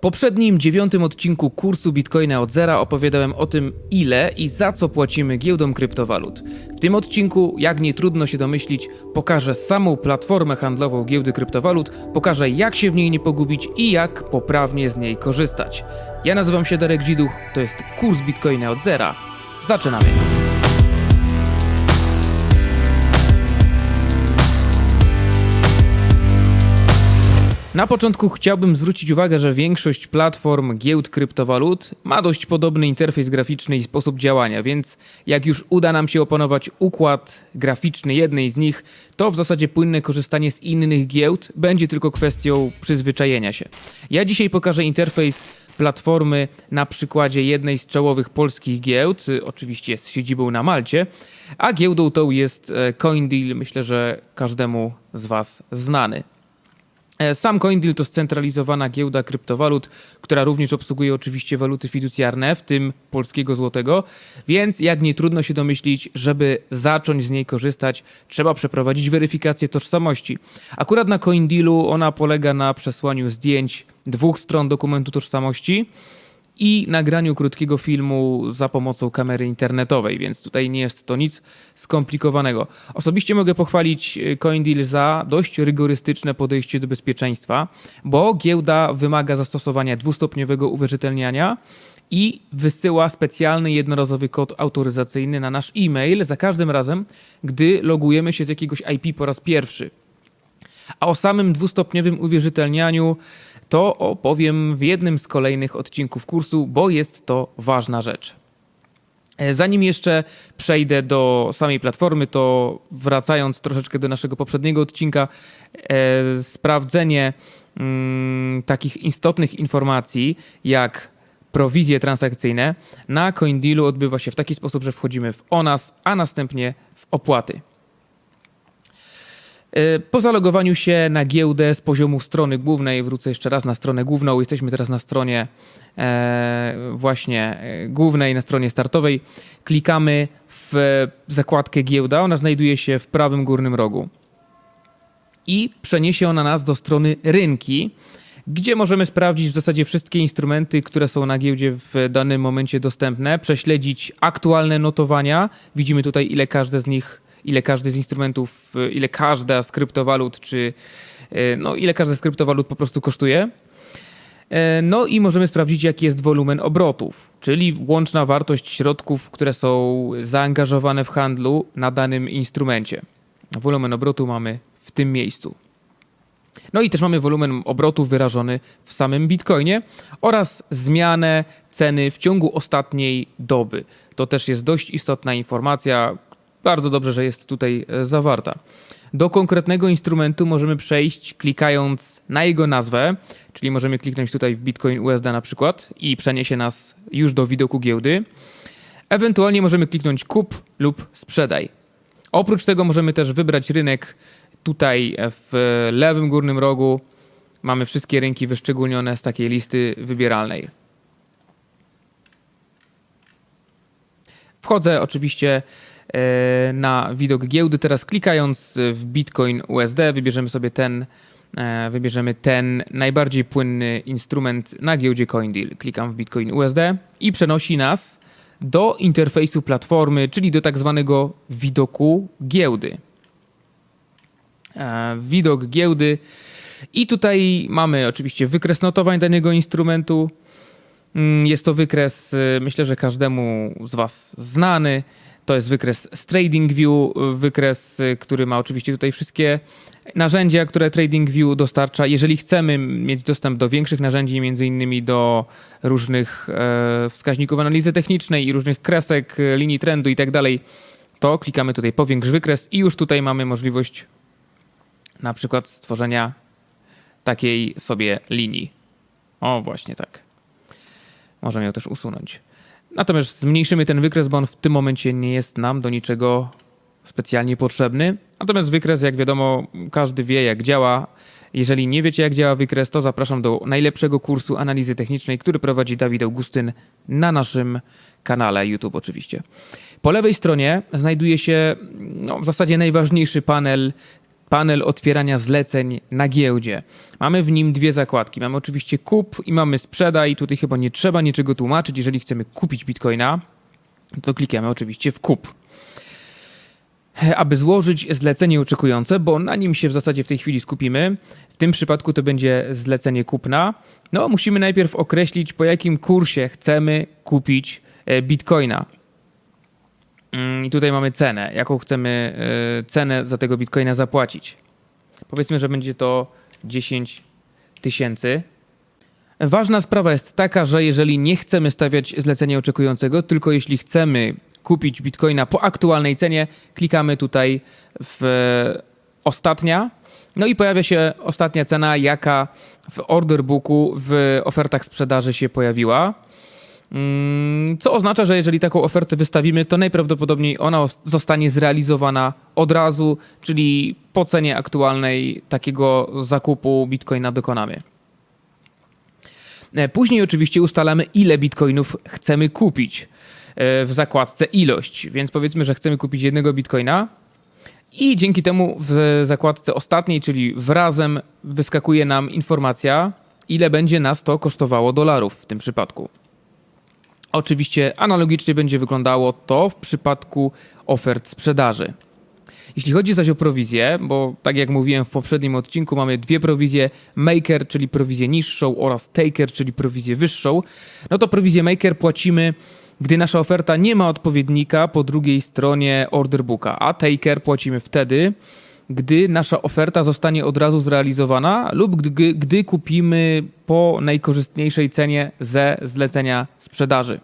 poprzednim dziewiątym odcinku kursu Bitcoina od zera opowiadałem o tym, ile i za co płacimy giełdom kryptowalut. W tym odcinku, jak nie trudno się domyślić, pokażę samą platformę handlową giełdy kryptowalut, pokażę jak się w niej nie pogubić i jak poprawnie z niej korzystać. Ja nazywam się Darek Dziduch, to jest kurs Bitcoina od zera. Zaczynamy. Na początku chciałbym zwrócić uwagę, że większość platform giełd kryptowalut ma dość podobny interfejs graficzny i sposób działania, więc jak już uda nam się opanować układ graficzny jednej z nich, to w zasadzie płynne korzystanie z innych giełd będzie tylko kwestią przyzwyczajenia się. Ja dzisiaj pokażę interfejs platformy na przykładzie jednej z czołowych polskich giełd, y, oczywiście z siedzibą na Malcie, a giełdą tą jest e, CoinDeal, myślę, że każdemu z Was znany. E, Sam CoinDeal to scentralizowana giełda kryptowalut, która również obsługuje oczywiście waluty fiducjarne, w tym polskiego złotego, więc jak nie trudno się domyślić, żeby zacząć z niej korzystać, trzeba przeprowadzić weryfikację tożsamości. Akurat na CoinDealu ona polega na przesłaniu zdjęć dwóch stron dokumentu tożsamości i nagraniu krótkiego filmu za pomocą kamery internetowej, więc tutaj nie jest to nic skomplikowanego. Osobiście mogę pochwalić y, CoinDeal za dość rygorystyczne podejście do bezpieczeństwa, bo giełda wymaga zastosowania dwustopniowego uwierzytelniania i wysyła specjalny jednorazowy kod autoryzacyjny na nasz e-mail za każdym razem, gdy logujemy się z jakiegoś IP po raz pierwszy. A o samym dwustopniowym uwierzytelnianiu to opowiem w jednym z kolejnych odcinków kursu, bo jest to ważna rzecz. E, Zanim jeszcze przejdę do samej platformy, to wracając troszeczkę do naszego poprzedniego odcinka, e, sprawdzenie mm, takich istotnych informacji jak prowizje transakcyjne na CoinDealu odbywa się w taki sposób, że wchodzimy w ONAS, a następnie w opłaty. E, Po zalogowaniu się na giełdę z poziomu strony głównej, wrócę jeszcze raz na stronę główną, jesteśmy teraz na stronie e, właśnie e, głównej, na stronie startowej. Klikamy w zakładkę giełda, ona znajduje się w prawym górnym rogu. I przeniesie ona nas do strony rynki, gdzie możemy sprawdzić w zasadzie wszystkie instrumenty, które są na giełdzie w danym momencie dostępne, prześledzić aktualne notowania. Widzimy tutaj, ile każde z nich ile każdy z instrumentów, y, ile każda z kryptowalut, czy y, no, ile każda z kryptowalut po prostu kosztuje. E, No i możemy sprawdzić, jaki jest wolumen obrotów, czyli łączna wartość środków, które są zaangażowane w handlu na danym instrumencie. Wolumen obrotu mamy w tym miejscu. No i też mamy wolumen obrotu wyrażony w samym Bitcoinie oraz zmianę ceny w ciągu ostatniej doby. To też jest dość istotna informacja. Bardzo dobrze, że jest tutaj e, zawarta. Do konkretnego instrumentu możemy przejść klikając na jego nazwę, czyli możemy kliknąć tutaj w Bitcoin USD na przykład i przeniesie nas już do widoku giełdy. Ewentualnie możemy kliknąć kup lub sprzedaj. Oprócz tego możemy też wybrać rynek tutaj w lewym górnym rogu. Mamy wszystkie rynki wyszczególnione z takiej listy wybieralnej. Wchodzę oczywiście e, na widok giełdy. Teraz klikając w Bitcoin USD wybierzemy sobie ten, e, wybierzemy ten najbardziej płynny instrument na giełdzie CoinDeal. Klikam w Bitcoin USD i przenosi nas do interfejsu platformy, czyli do tak zwanego widoku giełdy. E, Widok giełdy i tutaj mamy oczywiście wykres notowań danego instrumentu. Mm, Jest to wykres, myślę, że każdemu z Was znany. To jest wykres z TradingView, wykres, y, który ma oczywiście tutaj wszystkie narzędzia, które TradingView dostarcza. Jeżeli chcemy mieć dostęp do większych narzędzi, między innymi do różnych e, wskaźników analizy technicznej i różnych kresek, e, linii trendu i tak dalej, to klikamy tutaj powiększ wykres i już tutaj mamy możliwość na przykład stworzenia takiej sobie linii. O, właśnie tak. Możemy ją też usunąć. Natomiast zmniejszymy ten wykres, bo on w tym momencie nie jest nam do niczego specjalnie potrzebny. Natomiast wykres, jak wiadomo, każdy wie, jak działa. Jeżeli nie wiecie, jak działa wykres, to zapraszam do najlepszego kursu analizy technicznej, który prowadzi Dawid Augustyn na naszym kanale YouTube oczywiście. Po lewej stronie znajduje się no, w zasadzie najważniejszy panel panel otwierania zleceń na giełdzie. Mamy w nim dwie zakładki. Mamy oczywiście kup i mamy sprzedaj. Tutaj chyba nie trzeba niczego tłumaczyć. Jeżeli chcemy kupić bitcoina, to klikamy oczywiście w kup. Aby złożyć zlecenie oczekujące, bo na nim się w zasadzie w tej chwili skupimy, w tym przypadku to będzie zlecenie kupna, no musimy najpierw określić po jakim kursie chcemy kupić e, bitcoina. Mm, I tutaj mamy cenę, jaką chcemy e, cenę za tego bitcoina zapłacić. Powiedzmy, że będzie to 10 tysięcy. Ważna sprawa jest taka, że jeżeli nie chcemy stawiać zlecenia oczekującego, tylko jeśli chcemy kupić bitcoina po aktualnej cenie, klikamy tutaj w e, ostatnia. No i pojawia się ostatnia cena, jaka w order booku w ofertach sprzedaży się pojawiła. Mm, Co oznacza, że jeżeli taką ofertę wystawimy, to najprawdopodobniej ona os- zostanie zrealizowana od razu, czyli po cenie aktualnej takiego zakupu bitcoina dokonamy. E, Później oczywiście ustalamy, ile bitcoinów chcemy kupić e, w zakładce ilość. Więc powiedzmy, że chcemy kupić jednego bitcoina i dzięki temu w zakładce ostatniej, czyli w razem, wyskakuje nam informacja, ile będzie nas to kosztowało dolarów w tym przypadku. Oczywiście analogicznie będzie wyglądało to w przypadku ofert sprzedaży. Jeśli chodzi zaś o prowizję, bo tak jak mówiłem w poprzednim odcinku, mamy dwie prowizje: maker, czyli prowizję niższą, oraz taker, czyli prowizję wyższą. No to prowizję maker płacimy, gdy nasza oferta nie ma odpowiednika po drugiej stronie order booka, a taker płacimy wtedy, gdy nasza oferta zostanie od razu zrealizowana lub gdy, gdy kupimy po najkorzystniejszej cenie ze zlecenia sprzedaży.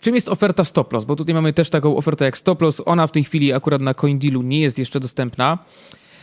Czym jest oferta stop loss? Bo tutaj mamy też taką ofertę jak stop loss. Ona w tej chwili akurat na CoinDealu nie jest jeszcze dostępna.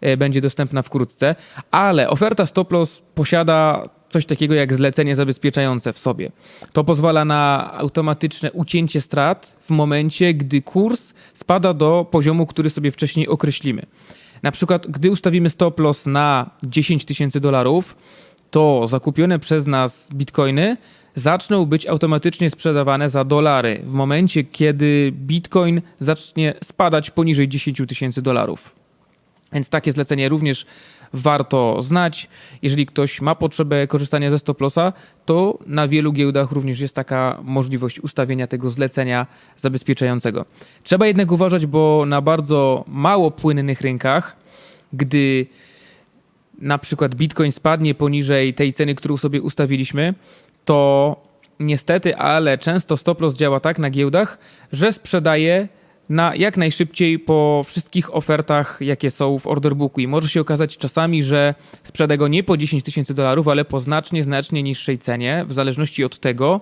E, Będzie dostępna wkrótce, ale oferta stop loss posiada coś takiego jak zlecenie zabezpieczające w sobie. To pozwala na automatyczne ucięcie strat w momencie, gdy kurs spada do poziomu, który sobie wcześniej określimy. Na przykład, gdy ustawimy stop loss na 10 tysięcy dolarów, to zakupione przez nas bitcoiny zaczną być automatycznie sprzedawane za dolary w momencie, kiedy bitcoin zacznie spadać poniżej 10 tysięcy dolarów. Więc takie zlecenie również warto znać. Jeżeli ktoś ma potrzebę korzystania ze stop lossa, to na wielu giełdach również jest taka możliwość ustawienia tego zlecenia zabezpieczającego. Trzeba jednak uważać, bo na bardzo mało płynnych rynkach, gdy na przykład Bitcoin spadnie poniżej tej ceny, którą sobie ustawiliśmy, to niestety, ale często stop loss działa tak na giełdach, że sprzedaje na jak najszybciej po wszystkich ofertach, jakie są w order booku. I może się okazać czasami, że sprzeda go nie po 10 tysięcy dolarów, ale po znacznie, znacznie niższej cenie, w zależności od tego,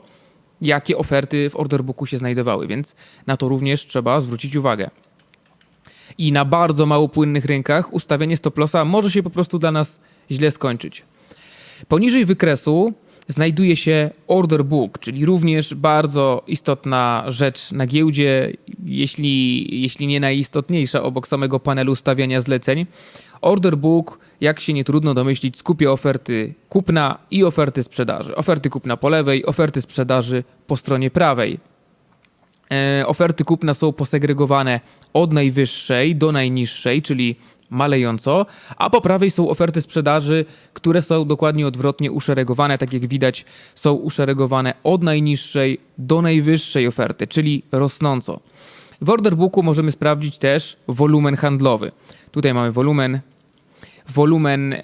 jakie oferty w order booku się znajdowały. Więc na to również trzeba zwrócić uwagę. I na bardzo mało płynnych rynkach ustawienie stop lossa może się po prostu dla nas źle skończyć. Poniżej wykresu znajduje się order book, czyli również bardzo istotna rzecz na giełdzie, jeśli, jeśli nie najistotniejsza obok samego panelu stawiania zleceń. Order book, jak się nie trudno domyślić, skupia oferty kupna i oferty sprzedaży. Oferty kupna po lewej, oferty sprzedaży po stronie prawej. E, oferty kupna są posegregowane od najwyższej do najniższej, czyli malejąco, a po prawej są oferty sprzedaży, które są dokładnie odwrotnie uszeregowane, tak jak widać, są uszeregowane od najniższej do najwyższej oferty, czyli rosnąco. W order booku możemy sprawdzić też wolumen handlowy. Tutaj mamy wolumen, wolumen, e,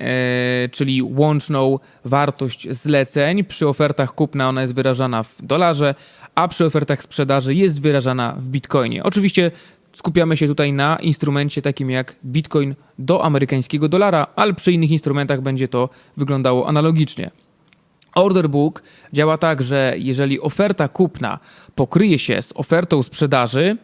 czyli łączną wartość zleceń. Przy ofertach kupna ona jest wyrażana w dolarze, a przy ofertach sprzedaży jest wyrażana w bitcoinie. Oczywiście skupiamy się tutaj na instrumencie takim jak bitcoin do amerykańskiego dolara, ale przy innych instrumentach będzie to wyglądało analogicznie. Order book działa tak, że jeżeli oferta kupna pokryje się z ofertą sprzedaży,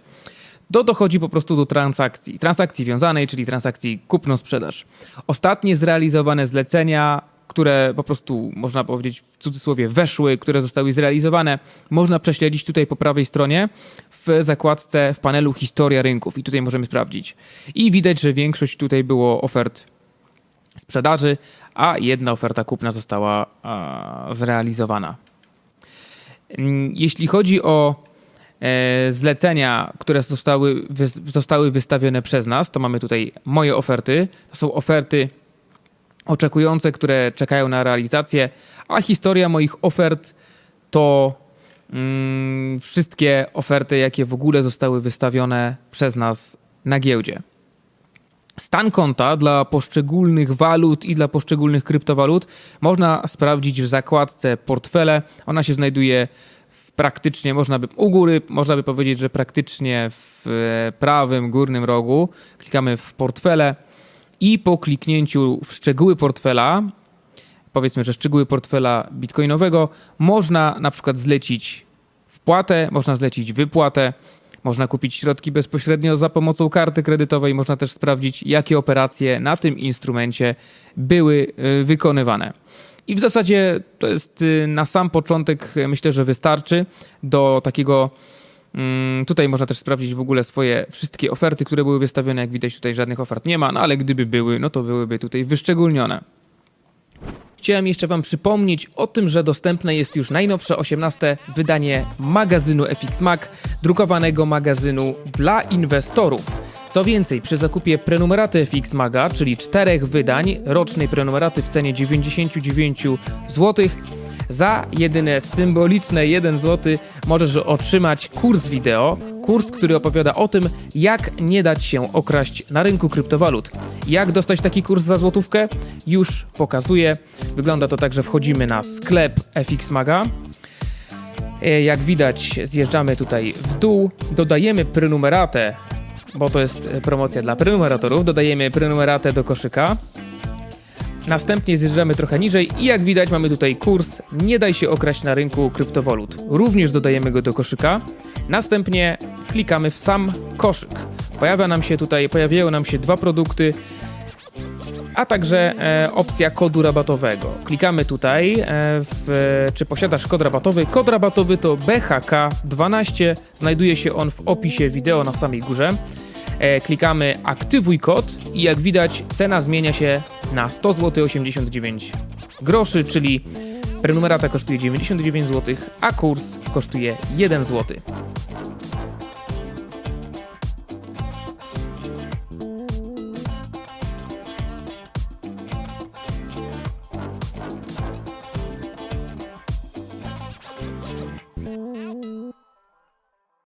to dochodzi po prostu do transakcji. Transakcji wiązanej, czyli transakcji kupno-sprzedaż. Ostatnie zrealizowane zlecenia, które po prostu można powiedzieć w cudzysłowie weszły, które zostały zrealizowane, można prześledzić tutaj po prawej stronie w zakładce w panelu Historia rynków i tutaj możemy sprawdzić. I widać, że większość tutaj było ofert sprzedaży, a jedna oferta kupna została zrealizowana. Mm, Jeśli chodzi o e, zlecenia, które zostały, zostały wystawione przez nas. To mamy tutaj moje oferty. To są oferty oczekujące, które czekają na realizację, a historia moich ofert to mm, wszystkie oferty, jakie w ogóle zostały wystawione przez nas na giełdzie. Stan konta dla poszczególnych walut i dla poszczególnych kryptowalut można sprawdzić w zakładce portfele. Ona się znajduje praktycznie, można by u góry, można by powiedzieć, że praktycznie w e, prawym górnym rogu. Klikamy w portfele i po kliknięciu w szczegóły portfela, powiedzmy, że szczegóły portfela bitcoinowego, można na przykład zlecić wpłatę, można zlecić wypłatę, można kupić środki bezpośrednio za pomocą karty kredytowej, można też sprawdzić, jakie operacje na tym instrumencie były y, wykonywane. I w zasadzie to jest y, na sam początek, y, myślę, że wystarczy do takiego. Mm, Tutaj można też sprawdzić w ogóle swoje wszystkie oferty, które były wystawione. Jak widać, tutaj żadnych ofert nie ma, no ale gdyby były, no to byłyby tutaj wyszczególnione. Chciałem jeszcze Wam przypomnieć o tym, że dostępne jest już najnowsze 18 wydanie magazynu FX Mag, drukowanego magazynu dla inwestorów. Co więcej, przy zakupie prenumeraty FX Maga, czyli czterech wydań rocznej prenumeraty w cenie 99 zł, za jedyne symboliczne 1 zł możesz otrzymać kurs wideo, kurs, który opowiada o tym, jak nie dać się okraść na rynku kryptowalut. Jak dostać taki kurs za złotówkę? Już pokazuję. Wygląda to tak, że wchodzimy na sklep FX Maga. E, Jak widać, zjeżdżamy tutaj w dół, dodajemy prenumeratę, bo to jest promocja dla prenumeratorów. Dodajemy prenumeratę do koszyka. Następnie zjeżdżamy trochę niżej i jak widać mamy tutaj kurs Nie daj się okraść na rynku kryptowalut. Również dodajemy go do koszyka. Następnie klikamy w sam koszyk. Pojawia nam się tutaj, pojawiają nam się dwa produkty, a także e, opcja kodu rabatowego. Klikamy tutaj, e, w, czy posiadasz kod rabatowy. Kod rabatowy to BHK12, znajduje się on w opisie wideo na samej górze. E, klikamy aktywuj kod i jak widać cena zmienia się na 100 zł 89 groszy, czyli prenumerata kosztuje 99 zł, a kurs kosztuje 1 zł.